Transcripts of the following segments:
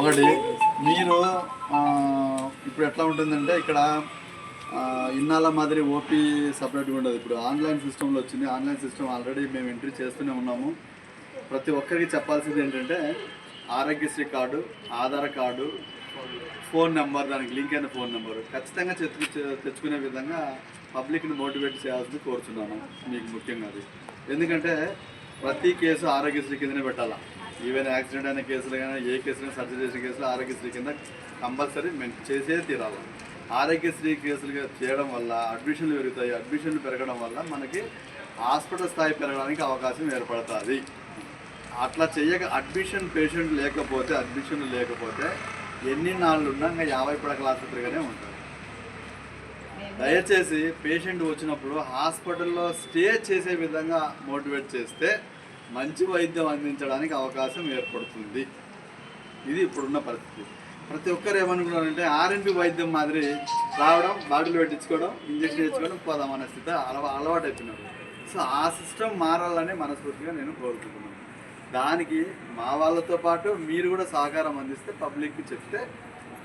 ఒకటి మీరు ఇప్పుడు ఎట్లా ఉంటుందంటే ఇక్కడ ఇన్నాళ్ళ మాదిరి ఓపీ సపరేట్గా ఉండదు. ఇప్పుడు ఆన్లైన్ సిస్టంలో వచ్చింది. ఆన్లైన్ సిస్టమ్ ఆల్రెడీ మేము ఎంట్రీ చేస్తూనే ఉన్నాము. ప్రతి ఒక్కరికి చెప్పాల్సింది ఏంటంటే Aarogyasri card Aadhaar card phone number దానికి లింక్ అయిన ఫోన్ నెంబర్. ఖచ్చితంగా తెచ్చుకునే విధంగా పబ్లిక్ని మోటివేట్ చేయాల్సింది కోరుచున్నాను. మీకు ముఖ్యంగా అది. ఎందుకంటే ప్రతి కేసు ఆరోగ్యశ్రీ కిందనే పెట్టాలా? ఈవెన్ యాక్సిడెంట్ అయిన కేసులు కానీ ఏ కేసులు సర్జరీ చేసిన కేసులు ఆరోగ్యశ్రీ కింద కంపల్సరీ మేము చేసే తీరాలి. ఆరోగ్యశ్రీ కేసులుగా చేయడం వల్ల అడ్మిషన్లు పెరుగుతాయి. అడ్మిషన్లు పెరగడం వల్ల మనకి హాస్పిటల్ స్థాయి పెరగడానికి అవకాశం ఏర్పడుతుంది. అట్లా చేయక అడ్మిషన్ పేషెంట్ లేకపోతే అడ్మిషన్ లేకపోతే ఎన్ని నాళ్ళు ఉన్నా ఇంకా యాభై పడకల ఆసుపత్రిగానే ఉంటుంది దయచేసి పేషెంట్ వచ్చినప్పుడు హాస్పిటల్లో స్టే చేసే విధంగా మోటివేట్ చేస్తే మంచి వైద్యం అందించడానికి అవకాశం ఏర్పడుతుంది. ఇది ఇప్పుడున్న పరిస్థితి. ప్రతి ఒక్కరు ఏమనుకున్నారంటే ఆర్ఎన్పి వైద్యం మాదిరి రావడం బాటిల్ పెట్టించుకోవడం ఇంజక్షన్ వేసుకోవడం పోదామనే స్థితి అలవా అలవాటు అయిపోయినారు సో ఆ సిస్టమ్ మారాలని మనస్ఫూర్తిగా నేను కోరుకుంటున్నాను. దానికి మా వాళ్ళతో పాటు మీరు కూడా సహకారం అందిస్తే పబ్లిక్కి చెప్తే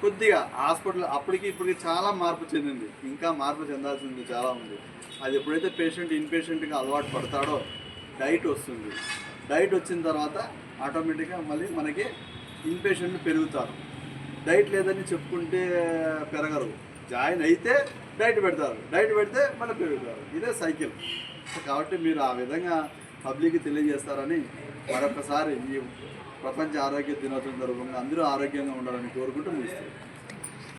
కొద్దిగా హాస్పిటల్ అప్పటికి ఇప్పటికి చాలా మార్పు చెందింది. ఇంకా మార్పు చెందాల్సింది చాలా ఉంది అది ఎప్పుడైతే పేషెంట్ ఇన్ పేషెంట్గా అలవాటు పడతాడో డైట్ వస్తుంది. డైట్ వచ్చిన తర్వాత ఆటోమేటిక్గా మళ్ళీ మనకి ఇన్పేషెంట్లు పెరుగుతారు. డైట్ లేదని చెప్పుకుంటే పెరగరు. జాయిన్ అయితే డైట్ పెడతారు. డైట్ పెడితే మళ్ళీ పెరుగుతారు. ఇదే సైకిల్. కాబట్టి మీరు ఆ విధంగా పబ్లిక్కి తెలియజేస్తారని మరొకసారి ఈ ప్రపంచ ఆరోగ్య దినోత్సవం జరుగుతుంది అందరూ ఆరోగ్యంగా ఉండాలని కోరుకుంటూ ముగిస్తారు